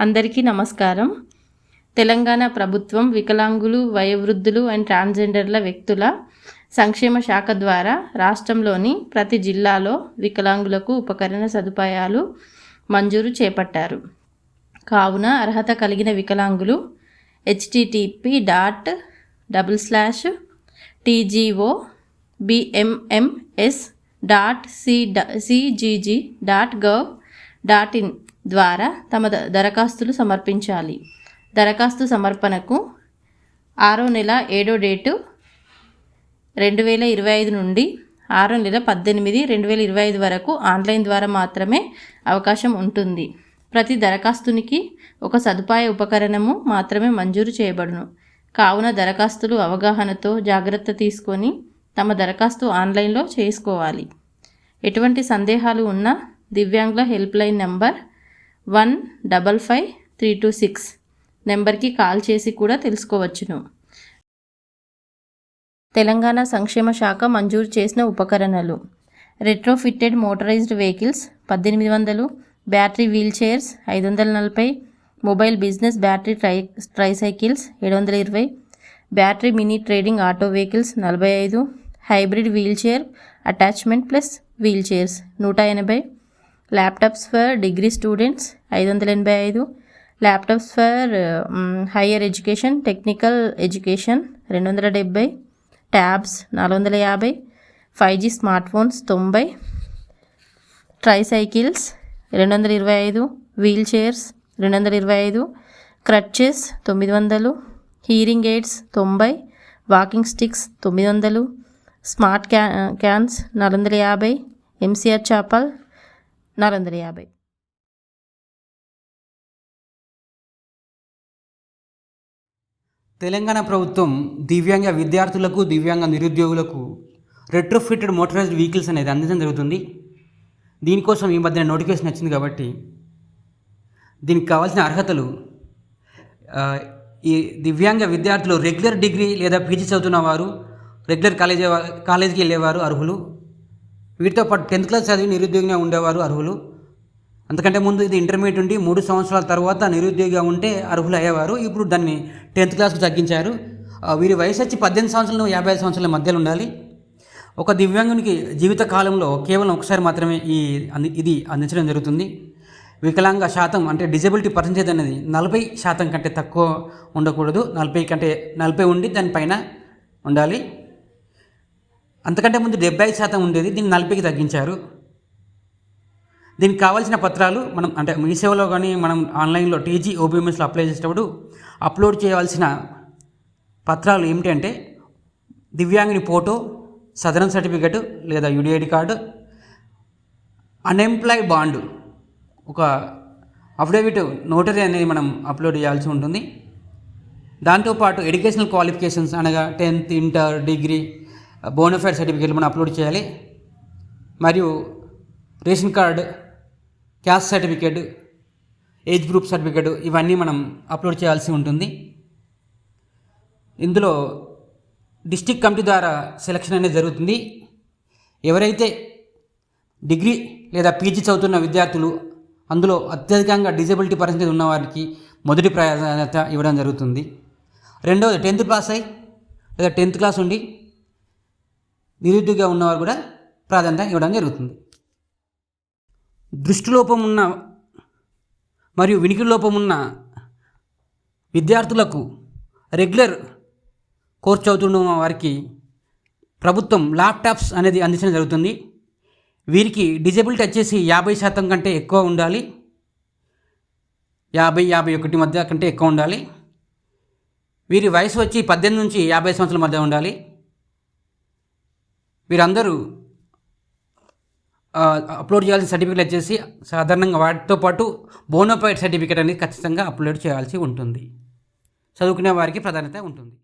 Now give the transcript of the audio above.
అందరికీ నమస్కారం. తెలంగాణ ప్రభుత్వం వికలాంగులు వయోవృద్ధులు అండ్ ట్రాన్స్జెండర్ల వ్యక్తుల సంక్షేమ శాఖ ద్వారా రాష్ట్రంలోని ప్రతి జిల్లాలో వికలాంగులకు ఉపకరణ సదుపాయాలు మంజూరు చేపట్టారు. కావున అర్హత కలిగిన వికలాంగులు H T T P dot double slash T G O B M M S dot C C G G dot gov dot in ద్వారా తమ ద- దరఖాస్తులు సమర్పించాలి. దరఖాస్తు సమర్పణకు ఆరో నెల ఏడో డేటు రెండు వేల ఇరవై ఐదు నుండి ఆరో నెల పద్దెనిమిది రెండు వేల ఇరవై ఐదు వరకు ఆన్లైన్ ద్వారా మాత్రమే అవకాశం ఉంటుంది. ప్రతి దరఖాస్తునికి ఒక సదుపాయ ఉపకరణము మాత్రమే మంజూరు చేయబడును. కావున దరఖాస్తులు అవగాహనతో జాగ్రత్త తీసుకొని తమ దరఖాస్తు ఆన్లైన్లో చేసుకోవాలి. ఎటువంటి సందేహాలు ఉన్నా దివ్యాంగుల helpline number one double five three two six నెంబర్కి కాల్ చేసి కూడా తెలుసుకోవచ్చును. తెలంగాణ సంక్షేమ శాఖ మంజూరు చేసిన ఉపకరణలు. రెట్రోఫిట్టెడ్ మోటరైజ్డ్ వెహికల్స్ పద్దెనిమిది వందలు బ్యాటరీ వీల్ చైర్స్ ఐదు వందల నలభై mobile business battery tri tricycles ఏడు వందల ఇరవై battery mini trading auto vehicles నలభై ఐదు hybrid wheelchair attachment plus wheelchairs నూట ఎనభై ల్యాప్టాప్స్ ఫర్ డిగ్రీ స్టూడెంట్స్ ఐదు వందల ఎనభై ఐదు. Laptops for higher education technical education రెండు వందల డెబ్బై ట్యాబ్స్ నాలుగు వందల యాభై. ఫైవ్ జీ స్మార్ట్ ఫోన్స్ తొంభై. ట్రైసైకిల్స్ రెండు వందల ఇరవై ఐదు. వీల్ చైర్స్ రెండు వందల ఇరవై ఐదు. క్రట్చెస్ తొమ్మిది వందలు. హీరింగ్ ఎయిడ్స్ తొంభై. వాకింగ్ స్టిక్స్ తొమ్మిది వందలు. స్మార్ట్ క్యా క్యాన్స్ నాలుగు వందల యాభై ఎంసీఆర్ చాపల్ నాలుగు వందల యాభై. తెలంగాణ ప్రభుత్వం దివ్యాంగ విద్యార్థులకు దివ్యాంగ నిరుద్యోగులకు రెట్రోఫిటెడ్ మోటరైజ్డ్ వెహికల్స్ అనేది అందించడం జరుగుతుంది. దీనికోసం ఈ మధ్యన నోటిఫికేషన్ వచ్చింది కాబట్టి దీనికి కావాల్సిన అర్హతలు ఈ దివ్యాంగ విద్యార్థులు రెగ్యులర్ డిగ్రీ లేదా పీజీ చదువుతున్న వారు రెగ్యులర్ కాలేజీ కాలేజీకి వెళ్ళేవారు అర్హులు. వీటితో పాటు టెన్త్ క్లాస్ చదివి నిరుద్యోగిగా ఉండేవారు అర్హులు. అంతకంటే ముందు ఇది ఇంటర్మీడియట్ ఉండి మూడు సంవత్సరాల తర్వాత నిరుద్యోగిగా ఉంటే అర్హులు అయ్యేవారు. ఇప్పుడు దాన్ని టెన్త్ క్లాస్కు తగ్గించారు. వీరి వయసు వచ్చి పద్దెనిమిది సంవత్సరాలు యాభై ఐదు సంవత్సరాల మధ్యలో ఉండాలి. ఒక దివ్యాంగునికి జీవిత కాలంలో కేవలం ఒకసారి మాత్రమే ఈ అంది- ఇది అందించడం జరుగుతుంది. వికలాంగ శాతం అంటే డిజబిలిటీ పర్సంటేజ్ అనేది నలభై శాతం కంటే తక్కువ ఉండకూడదు. నలభై కంటే నలభై ఉండి దానిపైన ఉండాలి. అంతకంటే ముందు డెబ్బై ఐదు శాతం ఉండేది దీన్ని నలభైకి తగ్గించారు. దీనికి కావాల్సిన పత్రాలు మనం అంటే మీ సేవలో కానీ మనం ఆన్లైన్లో టీజీ ఓబీఎంఎస్లో అప్లై చేసేటప్పుడు అప్లోడ్ చేయవలసిన పత్రాలు ఏమిటంటే దివ్యాంగుని ఫోటో సదరన్ సర్టిఫికెట్ లేదా U D I D card unemploy bond ఒక అఫిడవిట్ నోటరీ అనేది మనం అప్లోడ్ చేయాల్సి ఉంటుంది. దాంతోపాటు ఎడ్యుకేషనల్ క్వాలిఫికేషన్స్ అనగా tenth inter degree bonafide certificates మనం అప్లోడ్ చేయాలి. మరియు ration card caste certificate age group certificate ఇవన్నీ మనం అప్లోడ్ చేయాల్సి ఉంటుంది. ఇందులో డిస్టిక్ కమిటీ ద్వారా సెలక్షన్ అనేది జరుగుతుంది. ఎవరైతే డిగ్రీ లేదా పీజీ చదువుతున్న విద్యార్థులు అందులో అత్యధికంగా డిజబిలిటీ పరిస్థితి ఉన్న వారికి మొదటి ప్రాధాన్యత ఇవ్వడం జరుగుతుంది. రెండవది టెన్త్ పాస్ అయి లేదా టెన్త్ క్లాస్ ఉండి నిరుద్యోగ ఉన్నవారు కూడా ప్రాధాన్యత ఇవ్వడం జరుగుతుంది. దృష్టిలోపం ఉన్న మరియు వినికి లోపం ఉన్న విద్యార్థులకు రెగ్యులర్ కోర్స్ చదువుతున్న వారికి ప్రభుత్వం ల్యాప్టాప్స్ అనేది అందించడం జరుగుతుంది. వీరికి డిజబిలిటీ వచ్చేసి యాభై శాతం కంటే ఎక్కువ ఉండాలి. యాభై యాభై ఒకటి మధ్య కంటే ఎక్కువ ఉండాలి. వీరి వయసు వచ్చి పద్దెనిమిది నుంచి యాభై సంవత్సరాల మధ్య ఉండాలి. వీరందరూ అప్లోడ్ చేయాల్సిన సర్టిఫికేట్ వచ్చేసి సాధారణంగా వాటితో పాటు బోనోఫైడ్ సర్టిఫికేట్ అనేది ఖచ్చితంగా అప్లోడ్ చేయాల్సి ఉంటుంది. చదువుకునే వారికి ప్రాధాన్యత ఉంటుంది.